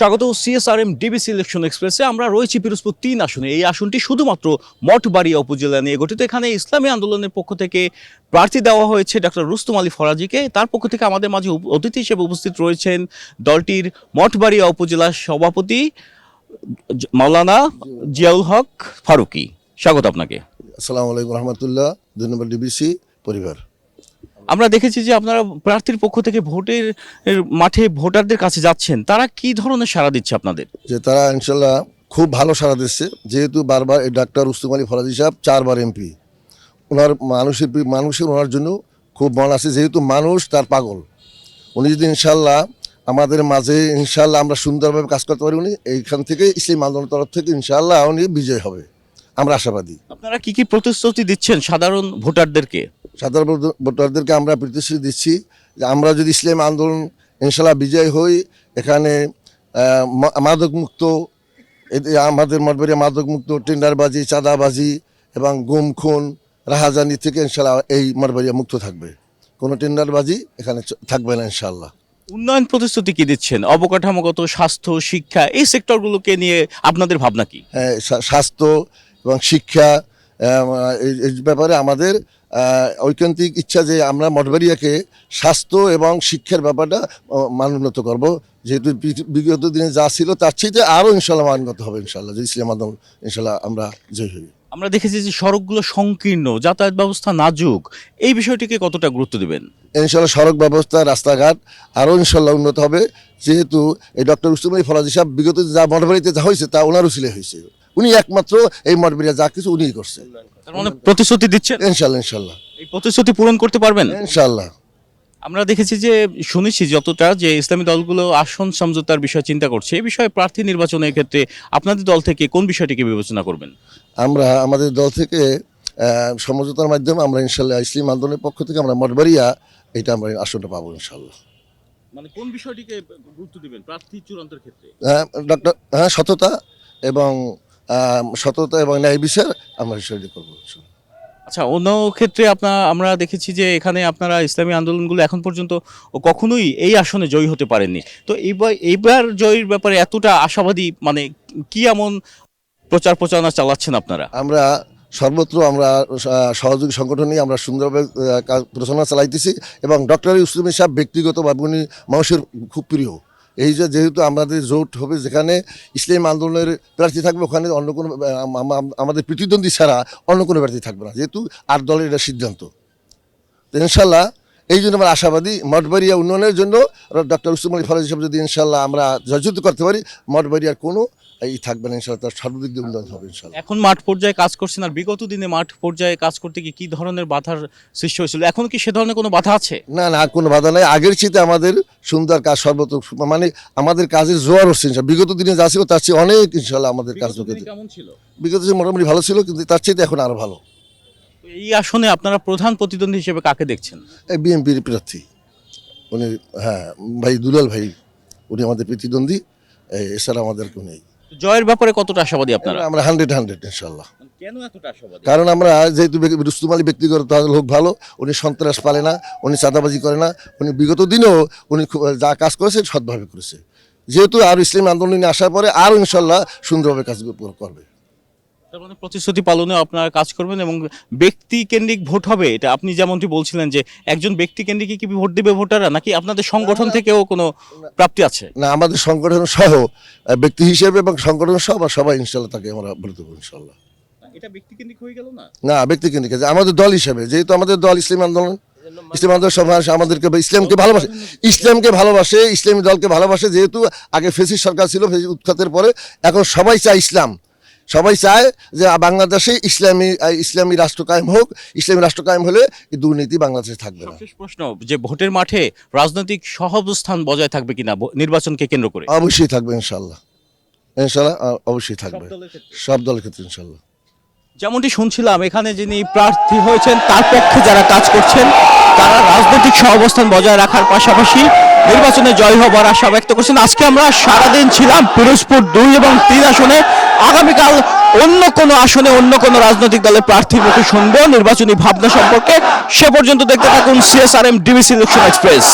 স্বাগত CSRM DBC election এক্সপ্রেসে। আমরা রয়েছি পিরোজপুর তিন আসনে। এই আসনটি শুধুমাত্র মঠবাড়িয়া উপজেলা নিয়ে গঠিত। এখানে ইসলামী আন্দোলনের পক্ষ থেকে প্রার্থী দেওয়া হয়েছে ডক্টর রুস্তুম আলী ফরাজিকে। তার পক্ষ থেকে আমাদের মাঝে অতিথি হিসেবে উপস্থিত রয়েছেন দলটির মঠবাড়িয়া উপজেলার সভাপতি মাওলানা জিয়াউল হক ফারুকি। স্বাগত আপনাকে। আসসালামু আলাইকুম রহমতুল্লাহ নম্বর ডিবিসি পরিবার। আমরা দেখেছি যে আপনারা প্রার্থীর পক্ষ থেকে ভোটের মাঠে ভোটারদের কাছে যাচ্ছেন। তারা কি ধরনের সাড়া দিচ্ছে আপনাদের? যে তারা ইনশাল্লাহ খুব ভালো সাড়া দিচ্ছে। যেহেতু বারবার এই ডাক্তার উস্তুম আলী ফরাজি সাহেব চারবার এমপি। ওনার মানুষের মানুষের, ওনার জন্য খুব মন আছে। যেহেতু মানুষ, তার পাগল। উনি যদি ইনশাল্লাহ আমাদের মাঝে ইনশাল্লাহ আমরা সুন্দরভাবে কাজ করতে পারি, উনি এইখান থেকে ইসলাম আন্দোলনের তরফ থেকে ইনশাল্লাহ উনি বিজয় হবে। আমরা আশাবাদী। আপনারা কি কি প্রতিশ্রুতি দিচ্ছেন সাধারণ ভোটারদেরকে? সাধারণ ভোটারদেরকে আমরা প্রতিশ্রুতি দিচ্ছি যে আমরা যদি ইসলাম আন্দোলন ইনশাল্লাহ বিজয় হই এখানে আহ, মা- মাদকমুক্ত এ- আমাদের মঠবাড়িয়া মাদকমুক্ত টেন্ডারবাজি চাঁদাবাজি এবং গুম খুন রাহাজানি থেকে ইনশাল্লাহ এই মঠবাড়িয়া মুক্ত থাকবে। কোনো টেন্ডারবাজি এখানে থাকবে না ইনশাল্লাহ উন্নয়ন প্রতিশ্রুতি কি দিচ্ছেন? অবকাঠামোগত স্বাস্থ্য শিক্ষা এই সেক্টরগুলোকে নিয়ে আপনাদের ভাবনা কি? হ্যাঁ, স্বাস্থ্য এবং শিক্ষা এই ব্যাপারে আমাদের ঐকান্তিক ইচ্ছা যে আমরা মঠবাড়িয়াকে স্বাস্থ্য এবং শিক্ষার ব্যাপারটা মানোন্নত করব। যেহেতু বিগত দিনে যা ছিল তার চেয়ে আরও ইনশাল্লাহ মানগত হবে ইনশাল্লাহ যে ইসলাম আদম ইনশাল্লাহ আমরা জয় হই। আমরা দেখেছি যে সড়কগুলো সংকীর্ণ যাতায়াত ব্যবস্থা নাজুক। এই বিষয়টিকে কতটা গুরুত্ব দেবেন? ইনশাল্লাহ সড়ক ব্যবস্থা রাস্তাঘাট আরও ইনশাল্লাহ উন্নত হবে। যেহেতু এই ডক্টর উসুমাই ফরাজি সাহেব বিগত যা মঠবাড়িতে যা হয়েছে তা ওনার উচিলে হয়েছে। উনি একমাত্র এই মঠবাড়িয়া যা কিছু উনিই করছে। মানে প্রতিশ্রুতি দিচ্ছেন? ইনশাল্লাহ ইনশাল্লাহ। এই প্রতিশ্রুতি পূরণ করতে পারবেন? ইনশাল্লাহ। আমরা দেখেছি যে শুনেছি যতটা যে ইসলামী দলগুলো আসন সমঝোতার বিষয় চিন্তা করছে এই বিষয়ে প্রার্থী নির্বাচনের ক্ষেত্রে আপনাদের দল থেকে কোন বিষয়টিকে বিবেচনা করবেন? আমরা আমাদের দল থেকে সমঝোতার মাধ্যমে আমরা ইনশাল্লাহ ইসলাম আন্দোলনের পক্ষ থেকে আমরা মঠবাড়িয়া এটা আমরা আসনটা পাবো ইনশাল্লাহ। মানে কোন বিষয়টিকে গুরুত্ব দিবেন প্রার্থী চূড়ান্তের ক্ষেত্রে? ডক্টর হ্যাঁ সততা এবং সততা এবং ন্যায় বিচার আমরা সেটা করব আচ্ছা অন্য ক্ষেত্রে আপনার আমরা দেখেছি যে এখানে আপনারা ইসলামী আন্দোলনগুলো এখন পর্যন্ত কখনোই এই আসনে জয়ী হতে পারেননি। তো এইবার এইবার জয়ের ব্যাপারে এতটা আশাবাদী মানে কি এমন প্রচার প্রচারণা চালাচ্ছেন আপনারা? আমরা সর্বত্র আমরা সহযোগী সংগঠন নিয়ে আমরা সুন্দরভাবে কাজ প্রচারণা চালাইতেছি এবং ডক্টর ইউসুফ সাহেব ব্যক্তিগতভাবে উনি মানুষের খুব প্রিয়। এই যে যেহেতু আমাদের জোট হবে, যেখানে ইসলাম আন্দোলনের প্রার্থী থাকবে, ওখানে অন্য কোনো আমাদের প্রতিদ্বন্দ্বী ছাড়া অন্য কোনো প্রার্থী থাকবে না, যেহেতু আর দলের এটা সিদ্ধান্ত। ইনশাল্লাহ এই জন্য আমরা আশাবাদী মঠবাড়িয়া উন্নয়নের জন্য, ডক্টর উসুম আলী ফরাজ সাহেব যদি ইনশাল্লাহ আমরা জয়যুক্ত করতে পারি, মঠবাড়িয়ার কোনো এই থাকবেন ইনশাল্লাহ তার সর্বদিক দিয়ে উন্নয়ন হবে ইনশাল্লাহ এখন মাঠ পর্যায়ে কাজ করছেন আর বিগত দিনে মাঠ পর্যায়ে কাজ করতে গিয়ে কি ধরনের বাধার সৃষ্টি হয়েছিল? এখন কি সে ধরনের কোনো বাধা আছে? না না কোনো বাধা নাই। আগের চেয়ে আমাদের সুন্দর কাজ সর্বত মানে আমাদের কাজের জোয়ার হচ্ছে ইনশাল্লাহ। বিগত দিনে যা ছিল তার চেয়ে অনেক ইনশাল্লাহ আমাদের কাজ কেমন ছিল? বিগত দিনে মোটামুটি ভালো ছিল কিন্তু তার চেয়ে এখন আরও ভালো। এই আসনে আপনারা প্রধান প্রতিদ্বন্দ্বী হিসেবে কাকে দেখছেন? এই বিএনপির প্রার্থী। উনি হ্যাঁ ভাই দুলাল ভাই উনি আমাদের প্রতিদ্বন্দ্বী। এছাড়া আমাদের কেউ নেই। জয়ের ব্যাপারে কতটা আশাবাদী আপনারা? আমরা হান্ড্রেড হান্ড্রেড ইনশাল্লাহ কেন এতটা আশাবাদী? কারণ আমরা যেহেতু রুস্তুমালি রুস্তুম আলী ব্যক্তিগত তাদের লোক ভালো উনি সন্ত্রাস পালে না উনি চাঁদাবাজি করে না উনি বিগত দিনেও উনি যা কাজ করেছে সৎভাবে করেছে। যেহেতু আর ইসলাম আন্দোলনে আসার পরে আরও ইনশাল্লাহ সুন্দরভাবে কাজ করবে। তার মানে প্রতিশ্রুতি পালনে আপনারা কাজ করবেন এবং ব্যক্তি কেন্দ্রিক ভোট হবে এটা আপনি যেমনটি বলছিলেন যে একজন ব্যক্তি কেন্দ্রিক কি ভোট দেবে ভোটাররা নাকি আপনাদের সংগঠন থেকেও কোনো প্রাপ্তি আছে না আমাদের সংগঠন সহ ব্যক্তি হিসেবে এবং সংগঠন সহ আমরা সবাই ইনশাল্লাহ তাকে আমরা ভোট দেবো ইনশাল্লাহ এটা ব্যক্তি কেন্দ্রিক হয়ে গেল না না ব্যক্তি কেন্দ্রিক আছে। আমাদের দল হিসেবে যেহেতু আমাদের দল ইসলাম আন্দোলন ইসলাম আন্দোলন সমাজ আমাদেরকে ইসলামকে ভালোবাসে ইসলামকে ভালোবাসে ইসলামী দলকে ভালোবাসে যেহেতু আগে ফেসিস সরকার ছিল ফেসিস উৎখাতের পরে এখন সবাই চায় ইসলাম সবাই চায় যে বাংলাদেশে ইসলামী ইসলামী রাষ্ট্র কায়েম হোক। ইসলামী রাষ্ট্র কায়েম হলে দুর্নীতি বাংলাদেশে থাকবে না। প্রশ্ন যে ভোটের মাঠে রাজনৈতিক সহাবস্থান বজায় থাকবে কিনা নির্বাচনকে কেন্দ্র করে? অবশ্যই থাকবে ইনশাল্লাহ ইনশাল্লাহ অবশ্যই থাকবে। সব দলের ক্ষেত্রে। ইনশাল্লাহ যেমনটি শুনছিলাম এখানে যিনি প্রার্থী হয়েছেন তার পক্ষে যারা কাজ করছেন তারা রাজনৈতিক সহাবস্থান বজায় রাখার পাশাপাশি নির্বাচনে জয় হবার আশা ব্যক্ত করছেন। আজকে আমরা সারাদিন ছিলাম পিরোজপুর দুই এবং তিন আসনে। আগামীকাল অন্য কোনো আসনে, অন্য কোনো রাজনৈতিক দলের প্রার্থীর মুখে শুনব নির্বাচনী ভাবনা সম্পর্কে সে পর্যন্ত দেখতে থাকুন সিএসআরএম ডিবিসি ইলেকশন এক্সপ্রেস